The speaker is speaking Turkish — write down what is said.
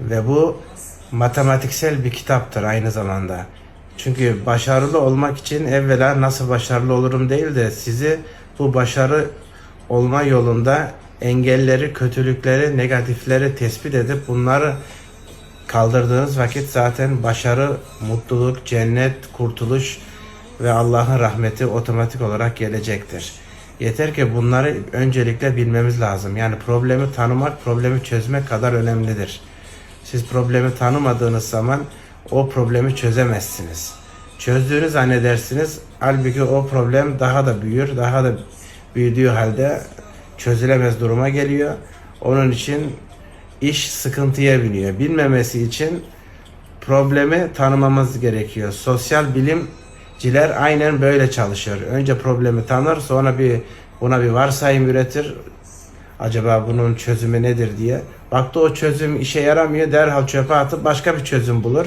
Ve bu matematiksel bir kitaptır aynı zamanda. Çünkü başarılı olmak için evvela nasıl başarılı olurum değil de sizi bu başarı olma yolunda engelleri, kötülükleri, negatifleri tespit edip bunları kaldırdığınız vakit zaten başarı, mutluluk, cennet, kurtuluş ve Allah'ın rahmeti otomatik olarak gelecektir. Yeter ki bunları öncelikle bilmemiz lazım. Yani problemi tanımak, problemi çözmek kadar önemlidir. Siz problemi tanımadığınız zaman o problemi çözemezsiniz. Çözdüğünü zannedersiniz. Halbuki o problem daha da büyür, daha da büyüdüğü halde çözülemez duruma geliyor. Onun için iş sıkıntıya biniyor. Bilmemesi için problemi tanımamız gerekiyor. Sosyal bilimciler aynen böyle çalışıyor. Önce problemi tanır, sonra bir buna bir varsayım üretir. Acaba bunun çözümü nedir diye. Baktı o çözüm işe yaramıyor, derhal çöpe atıp başka bir çözüm bulur.